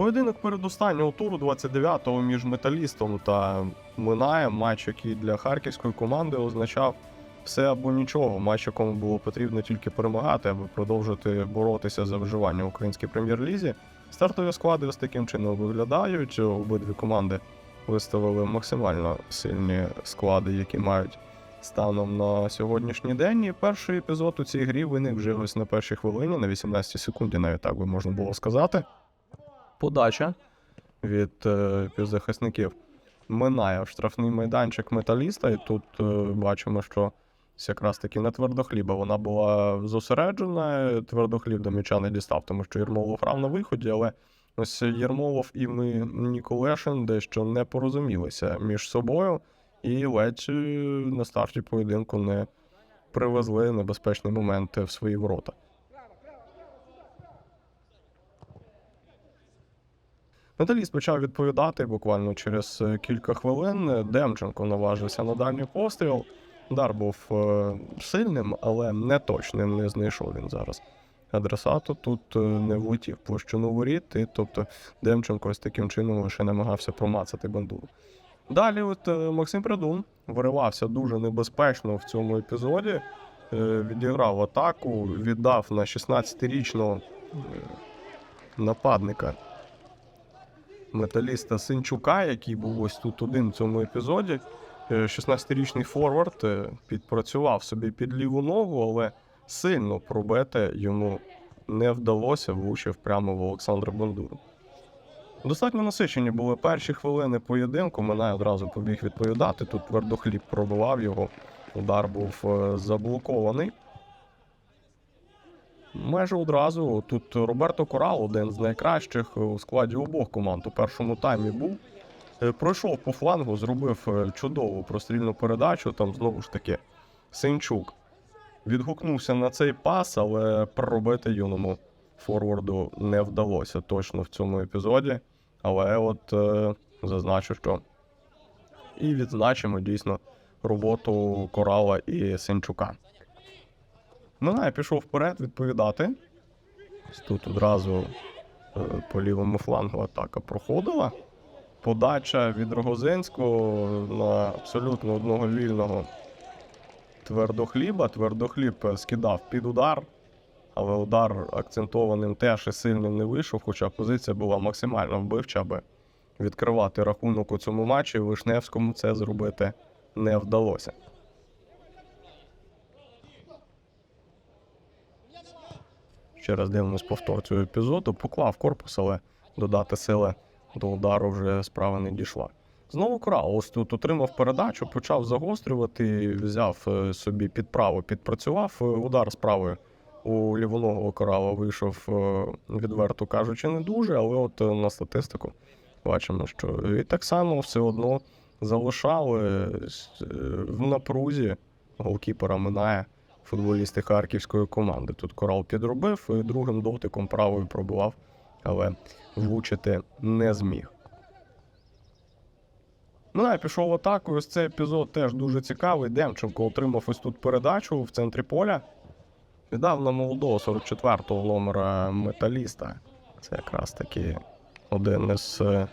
Поєдинок передостаннього туру 29-го між металістом та Минаєм, матч, який для харківської команди означав все або нічого. Матч, якому було потрібно тільки перемагати, аби продовжити боротися за виживання в українській прем'єр-лізі. Стартові склади ось таким чином виглядають. Обидві команди виставили максимально сильні склади, які мають станом на сьогоднішній день. І перший епізод у цій грі виник вже ось на першій хвилині, на 18 секунді, навіть так би можна було сказати подача від е, півзахисників минає штрафний майданчик металіста, і тут е, бачимо, що якраз таки не твердохліба. Вона була зосереджена, твердохліб до м'яча не дістав, тому що Єрмолов грав на виході, але ось Єрмолов і ми Ніколешин дещо не порозумілися між собою, і ледь е, на старті поєдинку не привезли небезпечний момент в свої ворота. Металіст почав відповідати буквально через е, кілька хвилин. Демченко наважився на дальній постріл. Удар був е, сильним, але не точним. Не знайшов він зараз. Адресату тут е, не влетів площину воріт, і тобто Демченко ось таким чином лише намагався промацати бандуру. Далі, от Максим Придун виривався дуже небезпечно в цьому епізоді. Відіграв атаку, віддав на 16-річного е, нападника металіста Синчука, який був ось тут один в цьому епізоді. Е, 16-річний форвард е, підпрацював собі під ліву ногу, але сильно пробити йому не вдалося, влучив прямо в Олександра Бандуру. Достатньо насичені були перші хвилини поєдинку. Минай одразу побіг відповідати. Тут твердохліб пробивав його. Удар був е, заблокований. Майже одразу тут Роберто Корал, один з найкращих у складі обох команд у першому таймі був. Е, Пройшов по флангу, зробив е, чудову прострільну передачу. Там знову ж таки Синчук відгукнувся на цей пас, але проробити юному форварду не вдалося точно в цьому епізоді. Але от е, зазначу, що і відзначимо дійсно роботу Корала і Синчука. Минає пішов вперед відповідати. Ось Тут одразу е, по лівому флангу атака проходила. Подача від Рогозинського на абсолютно одного вільного твердохліба. Твердохліб е, скидав під удар, але удар акцентованим теж і сильним не вийшов, хоча позиція була максимально вбивча, аби відкривати рахунок у цьому матчі. Вишневському це зробити не вдалося. Ще раз дивимось повтор цього епізоду. Поклав корпус, але додати сили до удару вже справа не дійшла. Знову Корал ось тут отримав передачу, почав загострювати, взяв е, собі під право, підпрацював. е, Удар з правої у лівоного корала вийшов, е, відверто кажучи, не дуже, але от на статистику бачимо, що і так само все одно залишали в напрузі голкіпера минає футболісти харківської команди. Тут Корал підробив і другим дотиком правою пробував, але влучити не зміг. Ну, я пішов в атаку. Ось цей епізод теж дуже цікавий. Демченко отримав ось тут передачу в центрі поля. Віддав на молодого 44-го номера металіста. Це якраз таки один із е,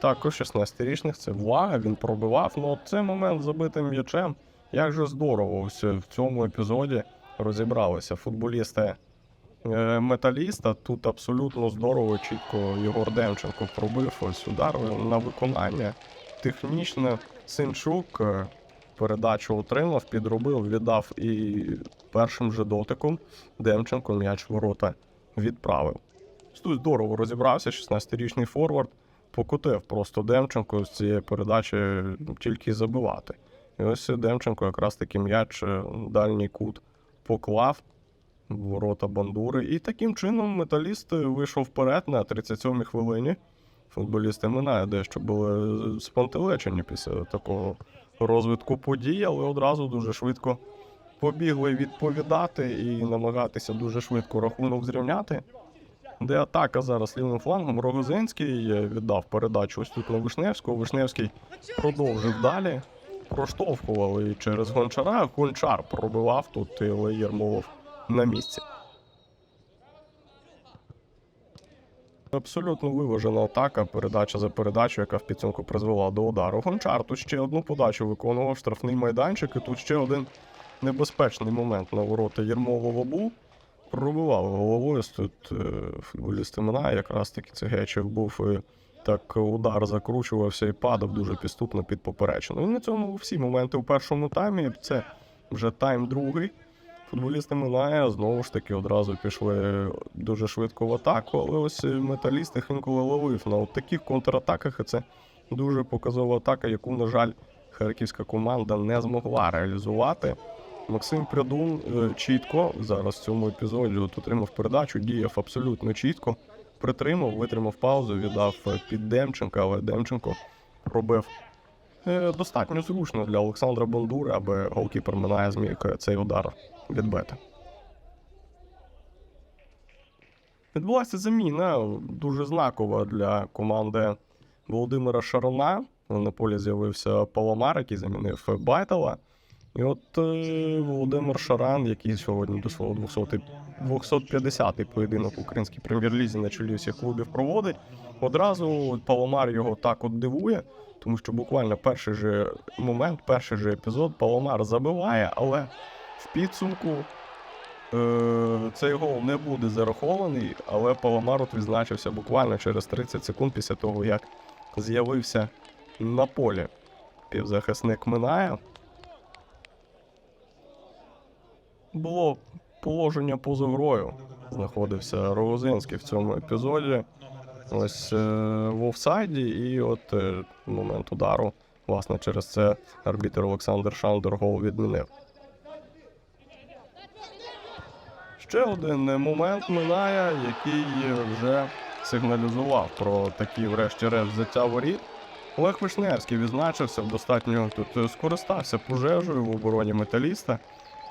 також 16-річних. Це влага, він пробивав. Ну, цей момент забитим м'ячем. Як же здорово ось в цьому епізоді розібралися футболісти е, металіста. Тут абсолютно здорово, чітко Єгор Демченко пробив ось удар на виконання. Технічно Синчук е, передачу отримав, підробив, віддав і першим же дотиком Демченко м'яч ворота відправив. Тут здорово розібрався, 16-річний форвард покотив просто Демченко з цієї передачі тільки забивати. І ось Демченко якраз таки м'яч е, дальній кут поклав ворота бандури. І таким чином металіст вийшов вперед на 37-й хвилині. футболісти Минає дещо були спантеличені після такого розвитку подій, але одразу дуже швидко побігли відповідати і намагатися дуже швидко рахунок зрівняти. Де атака зараз лівим флангом. Рогозинський е, віддав передачу ось тут на Вишневського. Вишневський продовжив далі. Проштовхували через гончара. Гончар пробивав тут, але Єрмолов на місці. Абсолютно виважена атака, передача за передачу, яка в підсумку призвела до удару. Гончар тут ще одну подачу виконував штрафний майданчик, і тут ще один небезпечний момент на ворота Єрмолова був. Пробивав головою тут е, футболіст Мина, якраз таки це Гечев був. І так удар закручувався і падав дуже підступно під поперечину. І на цьому всі моменти у першому таймі. Це вже тайм другий. Футболісти Минає знову ж таки одразу пішли дуже швидко в атаку, але ось металіст інколи ловив на от таких контратаках. Це дуже показова атака, яку, на жаль, харківська команда не змогла реалізувати. Максим Прядун е, чітко зараз в цьому епізоді от отримав передачу, діяв абсолютно чітко, притримав, витримав паузу, віддав е, під Демченка, але Демченко пробив е, достатньо зручно для Олександра Бондури, аби голкіпер Минає зміг е, цей удар відбити. Відбулася заміна дуже знакова для команди Володимира Шарона. На полі з'явився Паламар, який замінив Байтала. І от е, Володимир Шаран, який сьогодні до свого 200 250-й поєдинок українській прем'єр-лізі на чолі всіх клубів проводить. Одразу Паламар його так от дивує, тому що буквально перший же момент, перший же епізод Паламар забиває, але в підсумку е, цей гол не буде зарахований, але Паламар от відзначився буквально через 30 секунд після того, як з'явився на полі. Півзахисник минає. Було положення поза грою. Знаходився Рогозинський в цьому епізоді. Ось е, в офсайді, і от е, момент удару, власне, через це арбітер Олександр Шандер гол відмінив. Ще один момент минає, який вже сигналізував про такі, врешті-решт, взяття воріт. Олег Вишневський відзначився достатньо тут скористався пожежею в обороні металіста.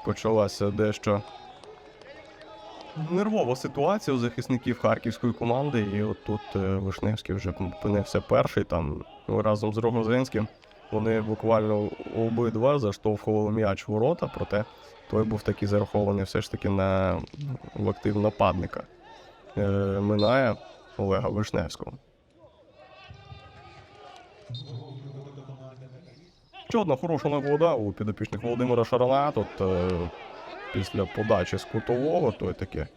Почалася дещо нервова ситуація у захисників харківської команди, і от тут е, Вишневський вже опинився перший там ну, разом з Рогозинським. Вони буквально обидва заштовхували м'яч в ворота, проте той був такий зарахований все ж таки на в актив нападника. Е, минає Олега Вишневського. Ще одна хороша нагода у підопічних Володимира Шарана. Тут е, після подачі з кутового, той таке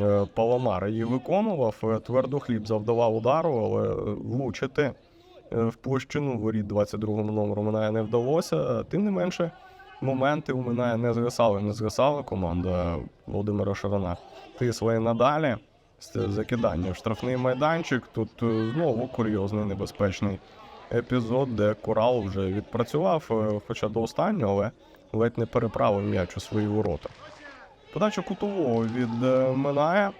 е, Паламар її виконував. е, Твердохліб завдавав удару, але е, влучити е, в площину воріт 22-му номеру Минає не вдалося. Тим не менше, моменти у Минає не згасали. Не згасала команда Володимира Шарана. Тисли надалі. Це закидання в штрафний майданчик. Тут знову курйозний небезпечний епізод, де Корал вже відпрацював, е, хоча до останнього, але ледь не переправив м'яч у свої ворота. Подача кутового від е, Минає.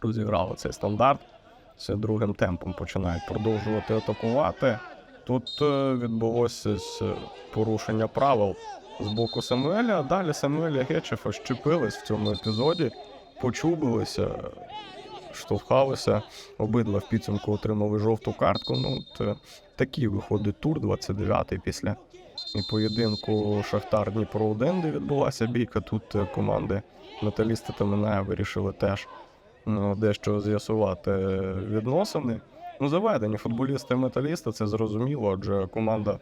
Розіграли цей стандарт. Це другим темпом починають продовжувати атакувати. Тут е, відбулося порушення правил з боку Самуеля. Далі Самуеля Гечефа щепились в цьому епізоді, почубилися, штовхалися. Обидва в підсумку отримали жовту картку. Ну, от, е, такий виходить тур 29-й після і поєдинку Шахтар Дніпро 1, де відбулася бійка. Тут е, команди Металісти та Минає вирішили теж ну, дещо з'ясувати відносини. Ну, заведені футболісти металіста, це зрозуміло, адже команда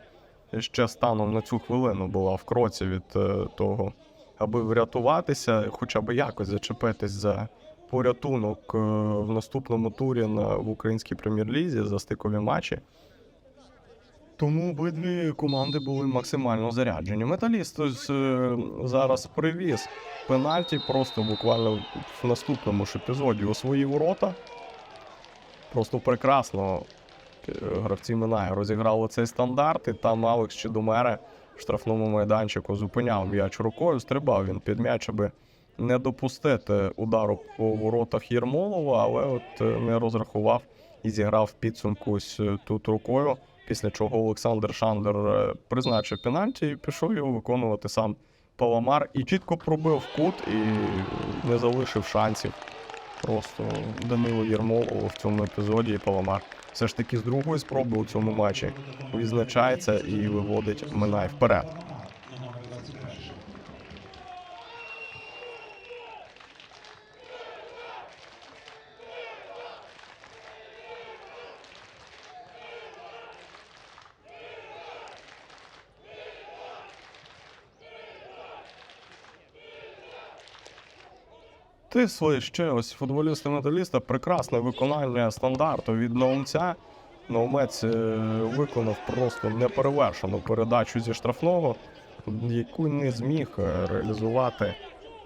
ще станом на цю хвилину була в кроці від е, того, аби врятуватися, хоча б якось зачепитись за порятунок е, в наступному турі на в українській прем'єр-лізі за стикові матчі. Тому обидві команди були максимально заряджені. Металіст ось, е, зараз привіз пенальті просто буквально в наступному ж епізоді у свої ворота. Просто прекрасно е, гравці Минає розіграли цей стандарт, і там Алекс Чедумере в штрафному майданчику зупиняв м'яч рукою, стрибав він під м'яч, аби не допустити удару по воротах Єрмолова, але от е, не розрахував і зіграв підсумку ось е, тут рукою. Після чого Олександр Шандер е, призначив пенальті і пішов його виконувати сам Паламар і чітко пробив кут і не залишив шансів. Просто Данило Єрмолову в цьому епізоді і Паламар все ж таки з другої спроби у цьому матчі відзначається і виводить Минай вперед. Тисли ще ось футболісти металіста прекрасне виконання стандарту від Наумця. Наумець е, виконав просто неперевершену передачу зі штрафного, яку не зміг е, реалізувати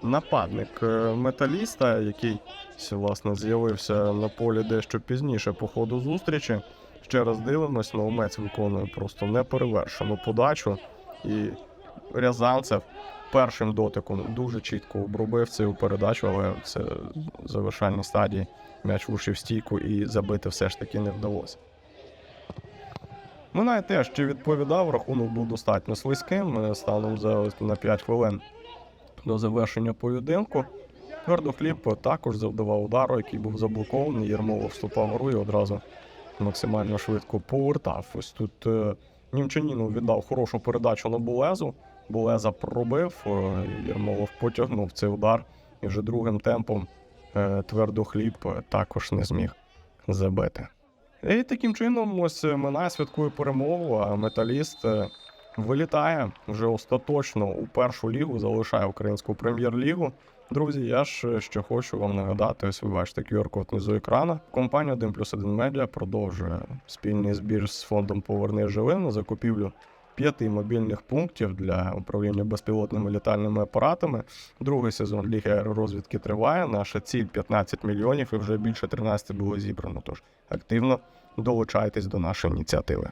нападник е, металіста, який власне з'явився на полі дещо пізніше по ходу зустрічі. Ще раз дивимось, Наумець виконує просто неперевершену подачу. І Рязанцев першим дотиком дуже чітко обробив цю передачу, але це в завершальній стадії м'яч влучив стійку і забити все ж таки не вдалося. Минай теж чи відповідав, рахунок був достатньо слизьким е, станом за на 5 хвилин до завершення поєдинку. Твердохліб також завдавав удару, який був заблокований. Єрмолов вступав в гру і одразу максимально швидко повертав. Ось тут е, Німчанінов віддав хорошу передачу на Булезу. Булеза пробив, е, Єрмолов потягнув цей удар і вже другим темпом е, твердохліб е, також не зміг забити. І таким чином, ось е, минає святкує перемогу, а металіст е, вилітає вже остаточно у першу лігу, залишає українську прем'єр-лігу. Друзі, я ж е, ще хочу вам нагадати, ось ви бачите QR-код внизу екрана. Компанія 1 плюс 1 медіа продовжує спільний збір з фондом Поверни живим на закупівлю п'яти мобільних пунктів для управління безпілотними літальними апаратами. Другий сезон Ліги аеророзвідки триває. Наша ціль 15 мільйонів і вже більше 13 було зібрано. Тож активно долучайтесь до нашої ініціативи.